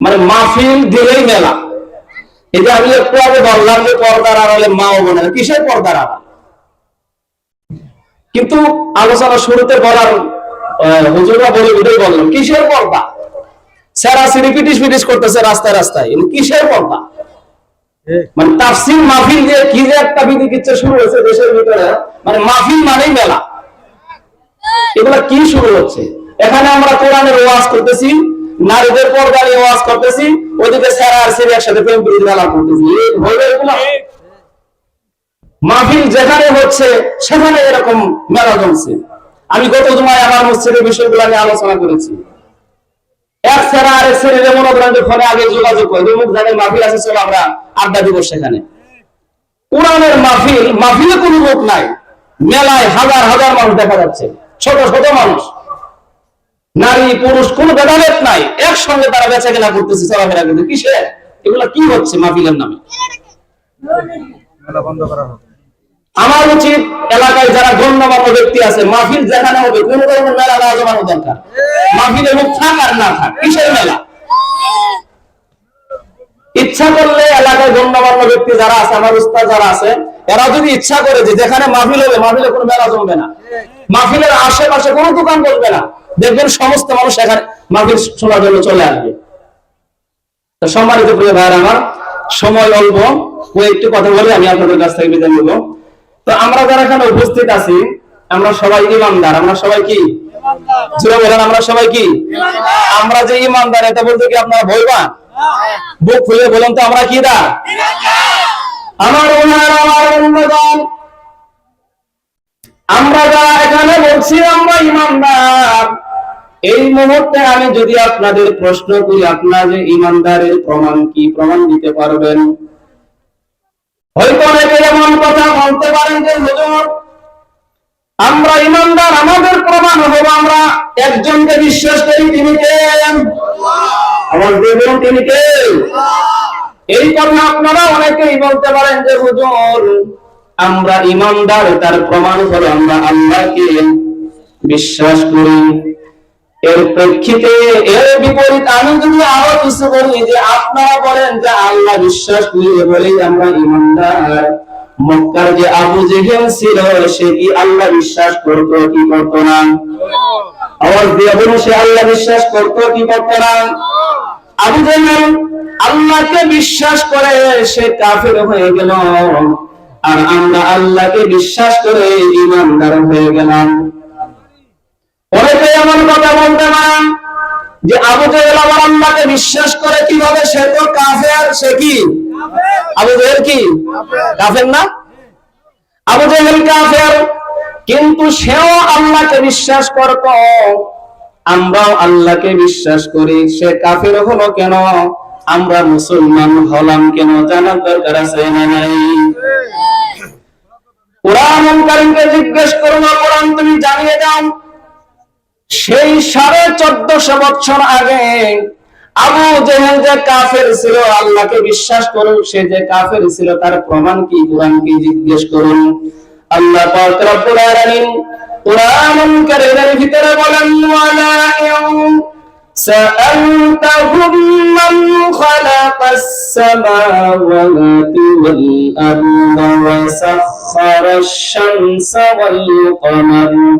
মানে মাহফিল দিলেই মেলা। যে আমি একটু আগে বললাম যে পর্দার আড়ালে মা ও বোনেরা কিসের পর্দার আড়াল? কিন্তু আলোচনা শুরুতে বলার আহ, হুজুররা বলে ওটাই বললাম কিসের পর্দা? স্যার আসি রিপিটিস পিটিস করতেছে রাস্তায় রাস্তায়। কিসের পর্দা? মানে তাফসির মাহফিল দিয়ে কি যে একটা বিধি কিচ্ছে শুরু হয়েছে দেশের ভিতরে মানে মাহফিল মানেই মেলা। এগুলা কি শুরু হচ্ছে? এখানে আমরা কোরআনের ওয়াজ করতেছি নারীদের পর্দা নিয়ে ওয়াজ করতেছি, ওদিকে স্যারা আর সিরি একসাথে প্রেম প্রীতি মেলা করতেছি। হইবে এগুলা মাহফিল যেখানে হচ্ছে, সেখানে এরকম মেলা জমছে। আমি গত জমায় আমার মসজিদের বিষয়গুলো নিয়ে আলোচনা করেছি। এক সেরা আরেক সেরে মনে করেন ফোনে আগে যোগাযোগ করে মুখ জানে মাহফিল আছে, চলো আমরা আড্ডা দিব সেখানে। কোরআনের মাহফিল, মাহফিলে কোনো লোক নাই। মেলায় হাজার হাজার মানুষ দেখা যাচ্ছে, ছোট ছোট মানুষ। নারী পুরুষ কোনো ভেদাভেদ নাই। একসঙ্গে তারা বেচা কেনা করতেছে চলাফেরা করতে কিসে? এগুলা কি হচ্ছে মাহফিলের নামে? আমার উচিত এলাকায় যারা গণ্যমান্য ব্যক্তি আছে মাহফিল যেখানে হবে কোন ধরনের মেলা না জমানো দরকার। মাহফিলে মুখ থাক আর না থাক কিসের মেলা? ইচ্ছা করলে এলাকায় গণ্যমান্য ব্যক্তি যারা আছে আমার উস্তাদ যারা আছে এরা যদি ইচ্ছা করে যে যেখানে মাহফিল হবে মাহফিলে কোনো মেলা জমবে না। মাহফিলের আশেপাশে কোনো দোকান বসবে না। দেখবেন সমস্ত মানুষ এখানে মাহফিল শোনার জন্য চলে আসবে। সম্মানিত প্রিয় ভাইয়ের আমার, সময় অল্প একটু কথা বলে আমি আপনাদের কাছ থেকে বিদায় নেব। তো আমরা যারা এখানে উপস্থিত আছি, আমরা সবাই ইমানদার, আমরা সবাই কি? আমরা সবাই কি? আমরা যে ইমানদার, এটা বলতে কি আপনারা ভয় পান বুক খুলে বলেন তো, আমরা কি দা? আমার আমরা যারা এখানে বলছি, আমরা ইমানদার। এই মুহূর্তে আমি যদি আপনাদের প্রশ্ন করি আপনাদের ইমানদারের প্রমাণ কি প্রমাণ দিতে পারবেন? হয়তো অনেকে এমন কথা বলতে পারেন যে, হুজুর, আমরা ইমানদার, আমাদের প্রমাণ আমরা একজনকে বিশ্বাস করি, তিনি কে? আমার দেবেন তিনি কে? এই কথা আপনারা অনেকেই বলতে পারেন যে, হুজুর, আমরা ইমানদার, তার প্রমাণ হলো আমরা আল্লাহকে বিশ্বাস করি। এর প্রেক্ষিতে এর বিপরীত আমি যদি আরও কিছু বলি যে আপনারা বলেন যে আল্লাহ বিশ্বাস করি বলেই আমরা ইমানদার। মক্কার যে আবু জেহেল ছিল, সে কি আল্লাহ বিশ্বাস করতো কি করতো না? আওয়াজ দিয়ে সে আল্লাহ বিশ্বাস করতো কি করতো না? আবু জেহেল আল্লাহকে বিশ্বাস করে, সে কাফের হয়ে গেল। আর আমরা আল্লাহকে বিশ্বাস করে ইমানদার হয়ে গেলাম। অনেকে এমন কথা বলতে পারেন যে আবু জেহেল বিশ্বাস করে কীভাবে সে তো কাফের, সে কি? আবু জেহেল কি? কাফের না? আবু জেহেল কাফের, কিন্তু সেও আল্লাহকে বিশ্বাস করত। আমরাও আল্লাহকে বিশ্বাস করি। সে কাফের হলো কেন? আমরা মুসলমান হলাম কেন? জানার দরকার আছে না নাই? কোরআন জিজ্ঞেস করো না, কোরআন তুমি জানিয়ে দাও। সেই সাড়ে চোদ্দশো বছর আগে আবু জেহেল যে কাফের ছিল আল্লাহকে বিশ্বাস করুন সে যে কাফের ছিল তার প্রমাণ কি কোরআন কি জিজ্ঞেস করুন আল্লাহ পাক রব্বুল আলামিন কোরআন কারীমের ভিতরে বলেন ওয়ালা ইয়াউম سألتهم من خلق السماوات والأرض وسخر الشمس والقمر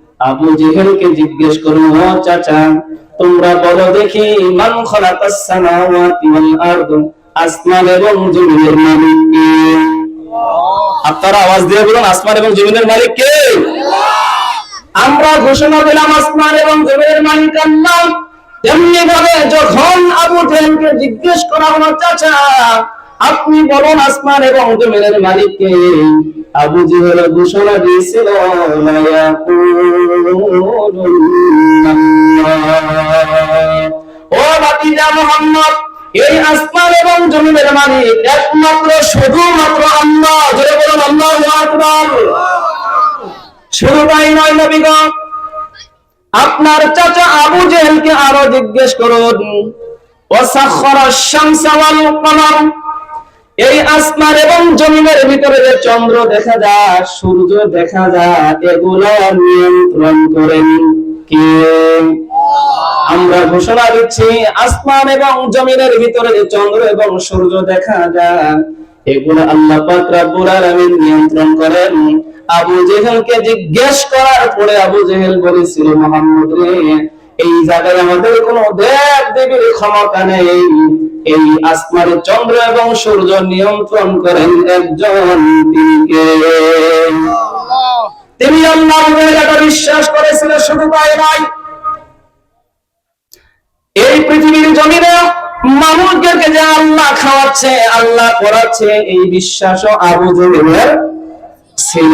আবু জেহেলকে জিজ্ঞেস করুন ও চাচা তোমরা বলো দেখি মান খালাকাস সামাওয়াতি ওয়াল আরদ আসমান এবং জমিনের মালিক কে? আপনারা আওয়াজ দিয়ে বলুন আসমান এবং জমিনের মালিক কে? আমরা ঘোষণা দিলাম আসমান এবং জমিনের মালিক আল্লাহ। তেমনি ভাবে যখন আবু জেহেলকে জিজ্ঞেস করা হলো চাচা আপনি বলুন আসমান এবং জমিনের মালিককে আবু ঘোষণা দিয়েছিল। ও মোহাম্মদ, এই আসমান এবং জমিনের মালিক একমাত্র, শুধুমাত্র আল্লাহ। জোরে বলুন আকবার। শুধু তাই নয় নবীগণ, আপনার চাচা আবু জেহেলকে আরও জিজ্ঞেস করুন ওয়াল কমার? এই আসমান এবং জমিনের ভিতরে যে চন্দ্র দেখা যায়, সূর্য দেখা যায়, এগুলো নিয়ন্ত্রণ করেন কে? আমরা ঘোষণা দিচ্ছি, আসমান এবং জমিনের ভিতরে যে চন্দ্র এবং সূর্য দেখা যায়, এগুলো আল্লাহ পাক রব্বুল আলামিন নিয়ন্ত্রণ করেন। আবু জেহেলকে জিজ্ঞেস করার পরে আবু জেহেল বলেছিল, মোহাম্মদ রে এই জায়গায় আমাদের কোনো দেব দেবীর ক্ষমতা নেই। এই আসমানের চন্দ্র এবং সূর্য নিয়ন্ত্রণ করেন একজন তিনি কে তিনি আল্লাহ বিশ্বাস করেছিলেন শুধু তাই নয়, এই পৃথিবীর জমিনে মানুষদেরকে যে আল্লাহ খাওয়াচ্ছে, আল্লাহ করাচ্ছে, এই বিশ্বাসও আবু জেহেলের ছিল।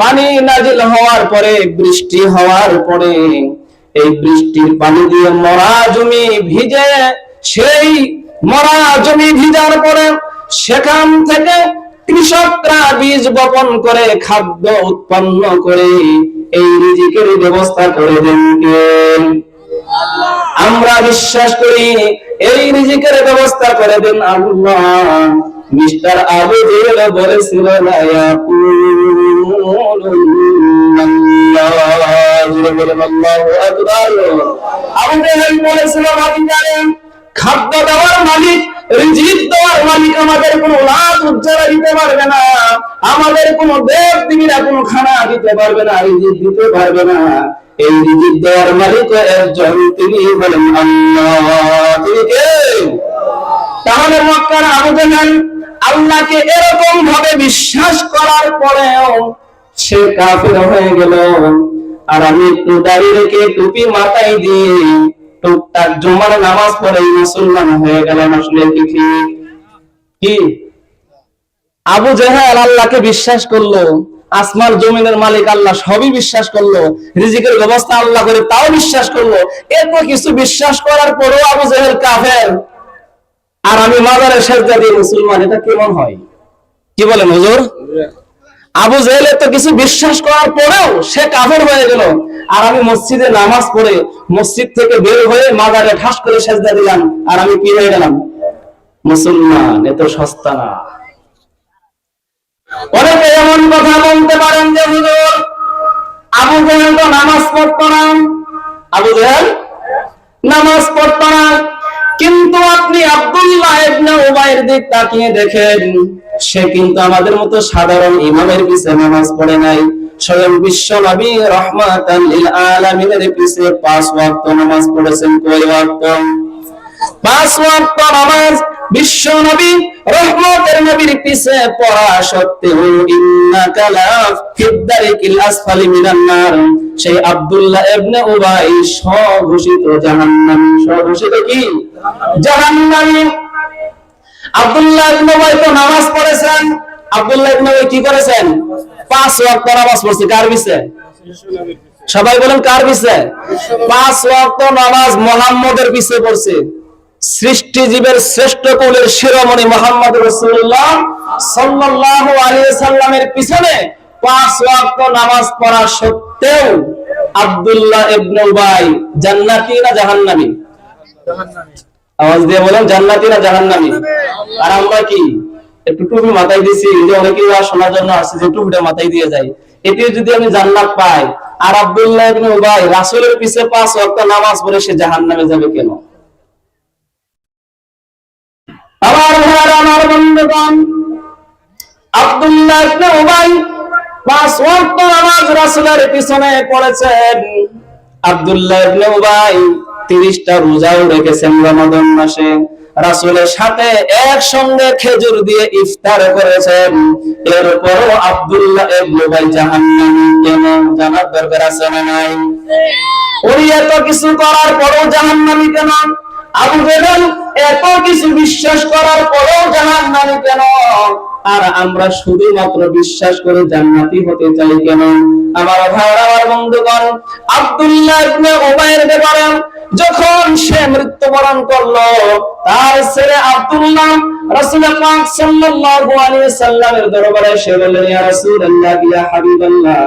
পানি নাজিল হওয়ার পরে, বৃষ্টি হওয়ার পরে, এই বৃষ্টির পানি দিয়ে মরা জমি ভিজে, সেই মরা জমি ভিজার পরে সেখান থেকে কৃষকরা বীজ বপন করে, খাদ্য উৎপন্ন করে, এই রিজিকের ব্যবস্থা করে দেন আমরা বিশ্বাস করি, এই রিজিকের ব্যবস্থা করে দেন আল্লাহ। মিস্টার আবু জেহেল বলেছিল, লা আবু জেহেল বলেছিল আপনি জানেন খাদ্য দেওয়ার মালিক দেওয়ার মালিক আমাদের কোনো লাভ উজ্জ্বলা দিতে পারবে না আমাদের কোনো দেব দেবীরা কোনো খানা দিতে পারবে না রিজিক দিতে পারবে না এই দেওয়ার মালিক একজন তিনি হলেন তাহলে মক্কার আবু জেহেল আল্লাহকে এরকম ভাবে বিশ্বাস করার পরেও সে কাফির হয়ে গেল। আর আমি একটু দাঁড়িয়ে রেখে টুপি মাথায় দিয়ে টুকটাক জমার নামাজ পড়ে মুসলমান হয়ে গেলেন আসলে কি কি? আবু জেহেল আল্লাহকে বিশ্বাস করল আসমান জমিনের মালিক আল্লাহ সবই বিশ্বাস করল, রিজিকের ব্যবস্থা আল্লাহ করে তাও বিশ্বাস করল। এত কিছু বিশ্বাস করার পরেও আবু জেহেল কাফের। আর আমি মাজারে সেজদা দিয়ে মুসলমান, এটা কেমন হয়? কি বলেন হুজুর? আবু জেহেল তো কিছু বিশ্বাস করার পরেও সে কাফের হয়ে গেল। আর আমি মসজিদে নামাজ পড়ে মসজিদ থেকে বের হয়ে মাজারে ঠাস করে সেজদা দিলাম, আর আমি কি হয়ে গেলাম? মুসলমান এত সস্তা না। অনেকে এমন কথা বলতে পারেন যে, হুজুর, আবু জেহেল তো নামাজ পড়তো না। আবু জেহেল? নামাজ পড়তো না। কিন্তু আপনি আব্দুল্লাহ ইবনে উবাইর দিক তাকিয়ে দেখেন, সে কিন্তু আমাদের মতো সাধারণ ইমামের পিছে নামাজ পড়ে নাই। স্বয়ং বিশ্ব নবী রহমাতান লিল আলামিনের পিছে পাঁচ ওয়াক্ত নামাজ পড়েছেন। কয় ওয়াক্ত? পাঁচ ওয়াক্ত নামাজ বিশ্ব নবী রহমতের নবীর পিছে পড়া সত্ত্বেও ইন্নাকা লা ফিদ্দারিকিল আসফালি মিনান নার। সেই আব্দুল্লাহ ইবনে উবাই স্বঘোষিত জাহান্নামী। স্বঘোষিত কি? জাহান্নামী। আব্দুল্লাহ ইবনে উবাই তো নামাজ পড়েছেন। আব্দুল্লাহ ইবনে উবাই কি করেছেন? পাঁচ ওয়াক্ত নামাজ পড়ছে। কার পিছে? সবাই বলেন কার পিছে? পাঁচ ওয়াক্ত নামাজ মোহাম্মদের পিছে পড়ছে। সৃষ্টি জীবের শ্রেষ্ঠ কুলের শিরোমণি মোহাম্মদ রসুল্লাহ সাল্লাল্লাহু আলাইহি সাল্লামের পিছনে পাঁচ ওয়াক্ত নামাজ পড়া সত্ত্বেও আব্দুল্লাহ ইবনে উবাই জান্নাতি না জাহান্নামী? আওয়াজ দিয়ে বলেন, জান্নাতি না জাহান্নামী? আর আমরা কি? একটু টুপি মাথায় দিছি যে অনেকে শোনার জন্য আসছে যে টুপিটা মাথায় দিয়ে যাই এতে যদি আমি জান্নাত পাই, আর আব্দুল্লাহ ইবনে উবাই রাসূলের পিছে পাঁচ ওয়াক্ত নামাজ পড়ে সে জাহান্নামে যাবে কেন? আমার ভাইয়ের আমার বন্ধুগণ, আব্দুল্লাহ ইবনে উবাই পাঁচ ওয়াক্ত নামাজ রাসূলের পিছনে পড়েছেন। আব্দুল্লাহ ইবনে উবাই 30টা রোজাও রেখেছেন রমাদান মাসে। রাসূলের সাথে একসঙ্গে খেজুর দিয়ে ইফতার করেছেন। এরপরও আব্দুল্লাহ ইবনে উবাই উনি এত কিছু করার পরও জাহান্নামী কেন? আবু জেহেল এত কিছু বিশ্বাস করার পরেও জাহান্নামী কেন? আর আমরা শুধুমাত্র বিশ্বাস করে জান্নাতি হতে চাই কেন? আমার ভাইরা আমার বন্ধুগণ, আব্দুল্লাহ ইবনে উবাইর ব্যাপারে যখন সে মৃত্যুবরণ করল, তার ছেলে আব্দুল্লাহ রাসূল পাক সাল্লাল্লাহু আলাইহি সাল্লামের দরবারে এসে বললেন ইয়া রাসূলুল্লাহ, ইয়া হাবিবাল্লাহ,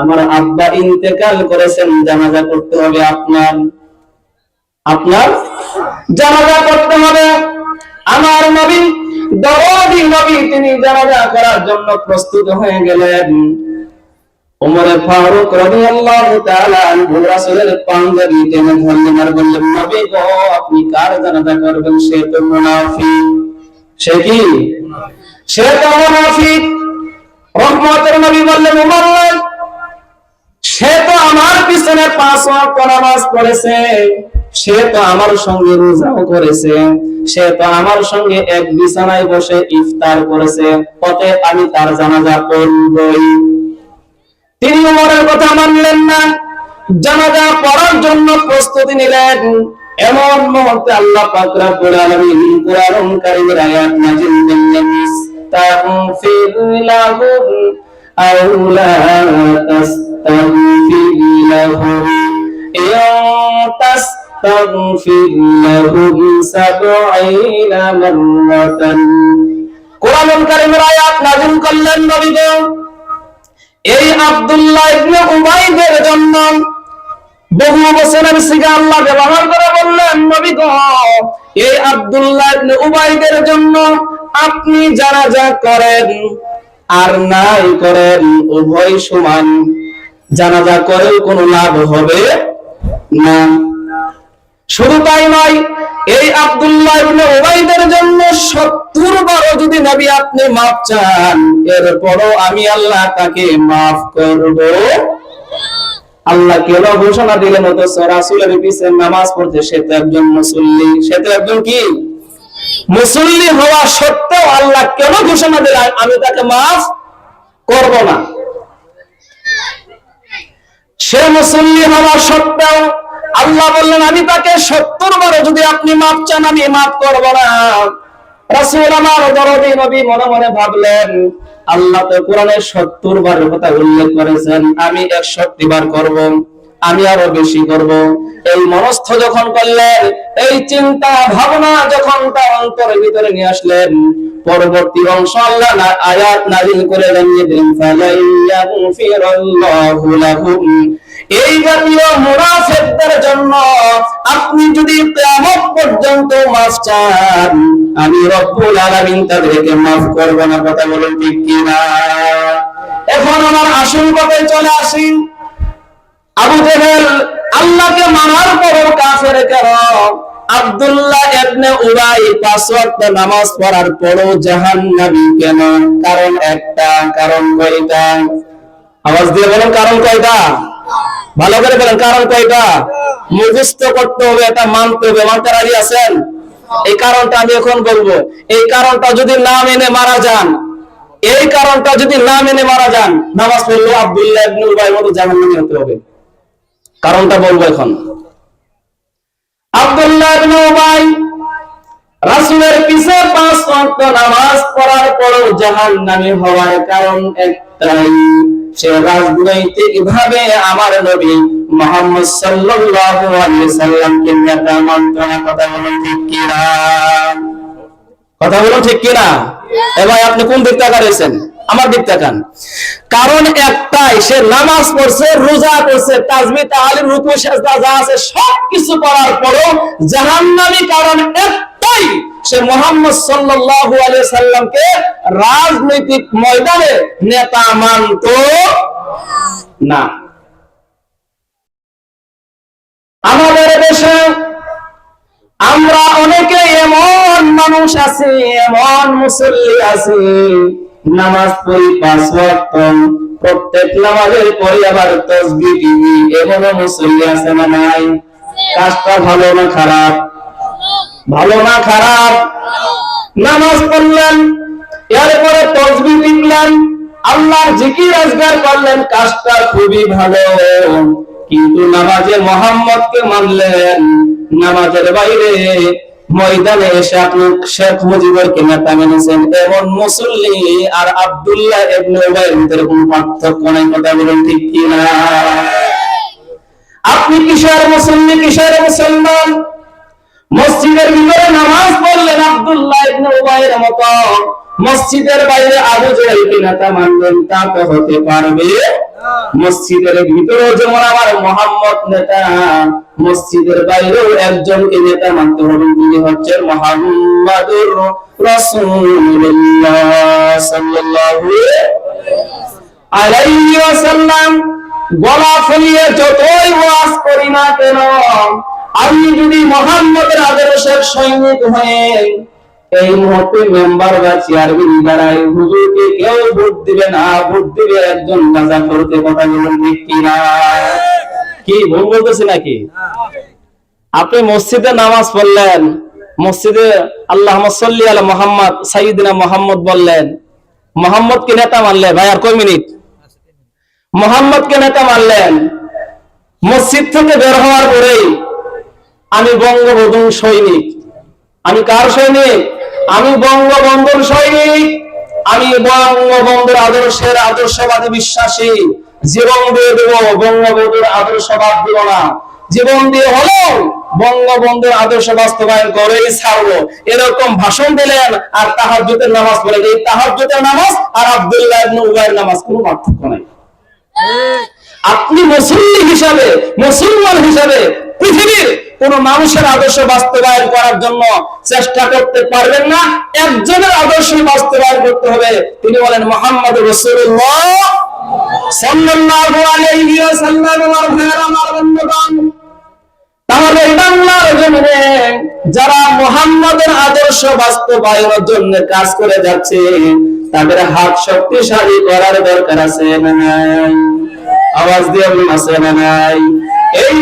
আমার আব্বা ইন্তেকাল করেছেন, জানাজা করতে হবে আপনার। আপনার জানাজা করতে হবে। আমার নবী, দরদি নবী, তিনি জানাজা করার জন্য প্রস্তুত হয়ে গেলেন। ওমরে ফারুক রাদিয়াল্লাহু তাআলা আনহু রাসূলের পাঞ্জাবি টেনে আর বললেন, নবী গো, আপনি কার জানাজা করবেন? সে তো মুনাফিক। সে কি? সে তো মুনাফিক। রহমতের নবী বললেন ওমর সে তো আমার পিছনে পাঁচ ওয়াক্ত নামাজ পড়েছে। সে তো আমার সঙ্গে রোজাও করেছে, সে তো আমার সঙ্গে এক বিছানায় বসে ইফতার করেছে পথে আমি তার জানাজা পড়বই। তিনি উমরের কথা মানলেন না, জানাজা পড়ার জন্য প্রস্তুতি নিলেন। এমন মুহূর্তে আল্লাহ পাক রব্বুল আলামিন কোরআন কারীমের আয়াত নাযিল করলেন, ইস্তাগফির লাহুম আও লা তাস্তাগফির লাহুম। ইন তাস্তাগফির লাহুম সাবঈনা মাররাতান কোরআন কারীমের আয়াত করলেন নবী এই আব্দুল্লাহ ইবনে উবাইদের জন্য বহু বছরের সিগা আল্লাহ ব্যবহার করে বললেন নবী গো এই আব্দুল্লাহ ইবনে উবাইদের জন্য আপনি যারা যা করেন আর নাই করেন উভয় সমান। জানাজা করেও কোনো লাভ হবে না। শুধু তাই নয়, এই আব্দুল্লাহ ইবনে উবাইদের জন্য 70 বারও যদি নবী আপনি maaf চান, এরপরও আমি আল্লাহ তাকে maaf করব। আল্লাহ কেন ঘোষণা দিলেন, অথচ রাসূলের পিছে নামাজ পড়তে সে তো একজন মুসল্লি। সে তো একজন কি? মুসল্লি হওয়া সত্ত্বেও আল্লাহ কেন ঘোষণা দিলেন, আমি তাকে maaf করব না? সে মুসল্লি হওয়া সত্ত্বেও আল্লাহ বললেন, আমি তাকে সত্তর বারে যদি আপনি মাপ চান, আমি মাফ করব না। যখন করলেন, এই চিন্তা ভাবনা যখন ভিতরে নিয়ে আসলেন, পরবর্তী অংশ আল্লাহ আয়াত নাজিল করে জানিয়ে এই জাতীয় মুনাফিকদের জন্য আপনি যদি কিয়ামত পর্যন্ত মাফ চান, আমি রব্বুল আলামিন তাদেরকে মাফ করব না, কথা বলুন ঠিক কি না এখন আমার আসল কথায় চলে আসি। আবু জেহেল আল্লাহকে মানার পরও কাফের কেন আব্দুল্লাহ নামাজ পড়ার পরও জাহান্নামী কেন? কারণ একটা, কারণ কয়টা? আওয়াজ দিয়ে বলেন, কারণ কয়টা? ভালো করে বলেন, কারণ কয়টা? মুখস্থ করতে হবে, এটা মানতে হবে। মানতে রাজি আছেন? এই কারণটা আমি এখন বলব। এই কারণটা যদি না মেনে মারা যান, এই কারণটা যদি না মেনে মারা যান, নামাজ পড়লেও আব্দুল্লাহ ইবনে উবাই মতো জাহান্নামী হতে হবে। কারণটা বলব এখন। আব্দুল্লাহ ইবনে উবাই রাসূলের পিছে পাঁচ ওয়াক্ত নামাজ পড়ার পরও জাহান্নামী হওয়ার কারণ একটাই, সে রাজনৈতিক ভাবে আমার নবী মুহাম্মদ সাল্লাল্লাহু আলাইহি সাল্লামকে নেতা মানত না কথা বলুন ঠিক কিনা? কথা বলুন ঠিক কিনা? এবার আপনি কোন দিক তাকাইছেন আমার দিক তাকান কারণ একটাই, সে নামাজ পড়ছে, রোজা করছে তাজমি তাহালিম, রুকু, সেজদা, যা আছে সবকিছু করার পরও জাহান্নামী কারণ একটাই সে মোহাম্মদ সাল্লাল্লাহু আলাইহি সাল্লামকে রাজনৈতিক ময়দানে নেতা মানত না। আমাদের দেশে আমরা অনেকে এমন মানুষ আছি, এমন মুসল্লি আছি, নামাজ পড়ি পাঁচ ওয়াক্ত, প্রত্যেক নামাজের পরে আবার তসবিহ দিবি এমনও মুসল্লি আছে না নাই? কাজটা ভালো না খারাপ? ভালো না খারাপ? নামাজ পড়লেন, এরপরে তসবি লিখলেন, আল্লাহর জিকির আজগার করলেন, কাজটা খুবই ভালো। কিন্তু নামাজে মোহাম্মদকে মানলেন, নামাজের বাইরে ময়দানে এসে আপনি শেখ মুজিবুরকে নেতা মেনেছেন, এমন মুসল্লি আর আব্দুল্লাহ ইবনে উবাইয়ের ভিতরে কোনো পার্থক্য নাই, কথা বলেন ঠিক কিনা? আপনি কিসের মুসল্লি, কিসের মুসলমান? মসজিদের ভিতরে নামাজ পড়লেন আব্দুল্লাহ ইবনে উবাইয়ের মতো। মসজিদের বাইরে আবু জাহেলকে নেতা মানবেন, তা তো হতে পারবে। মসজিদের ভিতরে যেমন আমার মোহাম্মদ নেতা, মসজিদের বাইরেও একজনকে নেতা মানতে হবে, তিনি হচ্ছেন মোহাম্মদুর রাসূলুল্লাহ সাল্লাল্লাহু আলাইহি ওয়াসাল্লাম। গলা ফুলিয়ে যতই ওয়াজ করি না কেন আমি যদি মোহাম্মদের আদর্শের সৈনিক হয়ে এই মুহূর্তে মেম্বার বা চেয়ারম্যান দাঁড়ায় হুজুরকে কেউ ভোট দিবে না, ভোট দিবে একজন গাজা করতে কথা বলেন, ঠিক কিনা কি ভুল বলতেছি নাকি? আপনি মসজিদে নামাজ পড়লেন, মসজিদে আল্লাহ সাল্লি আলা মোহাম্মদ সাইদিনা মোহাম্মদ বললেন, মোহাম্মদকে নেতা মানলে, ভাই, আর কয় মিনিট? মোহাম্মদকে নেতা মানলেন, মসজিদ থেকে বের হওয়ার পরেই আমি বঙ্গবন্ধুর সৈনিক। আমি কার সৈনিক? আমি বঙ্গবন্ধুর সৈনিক। আমি বঙ্গবন্ধুর আদর্শের আদর্শবাদী বিশ্বাসী। জীবন দিয়ে দেব বঙ্গবন্ধুর আদর্শবাদ দিব না। জীবন দিয়ে হলো বঙ্গবন্ধুর আদর্শ বাস্তবায়ন করেই ছাড়বো। এরকম ভাষণ দিলেন আর তাহাজ্জুদের নামাজ পড়ে এই তাহাজ্জুদের নামাজ আর আব্দুল্লাহ ইবনে উবাইয়ের নামাজ কোনো পার্থক্য নাই। আপনি মুসলিম হিসাবে মুসলমান হিসাবে পৃথিবীর কোন মানুষের আদর্শ বাস্তবায়ন করার জন্য চেষ্টা করতে পারবেন না। একজনের আদর্শ বাস্তবায়ন করতে হবে। তিনি বলেন, মোহাম্মদ তাহলে যারা মোহাম্মদের আদর্শ বাস্তবায়নের জন্য কাজ করে যাচ্ছে, তাদের হাত শক্তিশালী করার দরকার আছে না আওয়াজ দিয়ে আছে না নাই? এই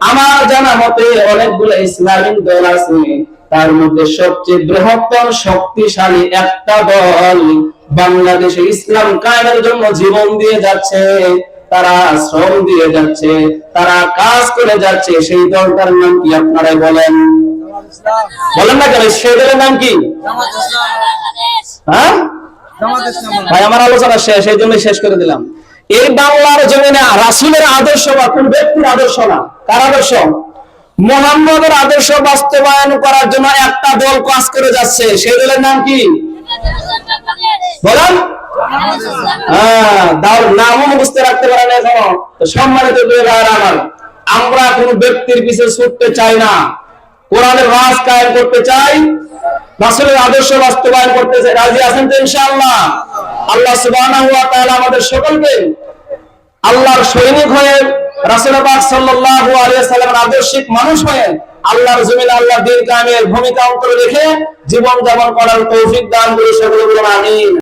আমার জানা মতে অনেকগুলো ইসলামিক দল আছে তার মধ্যে সবচেয়ে বৃহত্তম শক্তিশালী একটা দল বাংলাদেশে ইসলাম কায়েমের জন্য জীবন দিয়ে যাচ্ছে তারা শ্রম দিয়ে যাচ্ছে তারা কাজ করে যাচ্ছে। সেই দলটার নাম কি আপনারাই বলেন? বলেন না কেন সেই দলের নাম কি? হ্যাঁ? ভাই আমার আলোচনা শেষ এই জন্য শেষ করে দিলাম। এই বাংলার জমিনে রাসুলের আদর্শ বা কোন ব্যক্তির আদর্শ না? কার আদর্শ? মোহাম্মদের আদর্শ বাস্তবায়ন করার জন্য একটা দল কাজ করে যাচ্ছে। সেই দলের নাম কি? বলেন। হ্যাঁ নামও মুখস্থ রাখতে পারেন এখনও। তো সম্মানিত আমরা কোন ব্যক্তির পিছনে ছুটতে চাই না। কোরআনের রাজ কায়েম করতে চাই, রাসূলের আদর্শ বাস্তবায়ন করতে চাই। রাজি আছেন তো ইনশাআল্লাহ? আল্লাহ সুবহানাহু ওয়া তাআলা আমাদের সকলকে আল্লাহর সৈনিক হয়ে, রাসূল পাক সাল্লাল্লাহু আলাইহি সাল্লামের আদর্শিক মানুষ হয়ে আল্লাহর জমিনে আল্লাহর দিন কায়েমের ভূমিকা অন্তরে রেখে জীবন যাপন করার তৌফিক দান করে সকলে বলুন আমিন।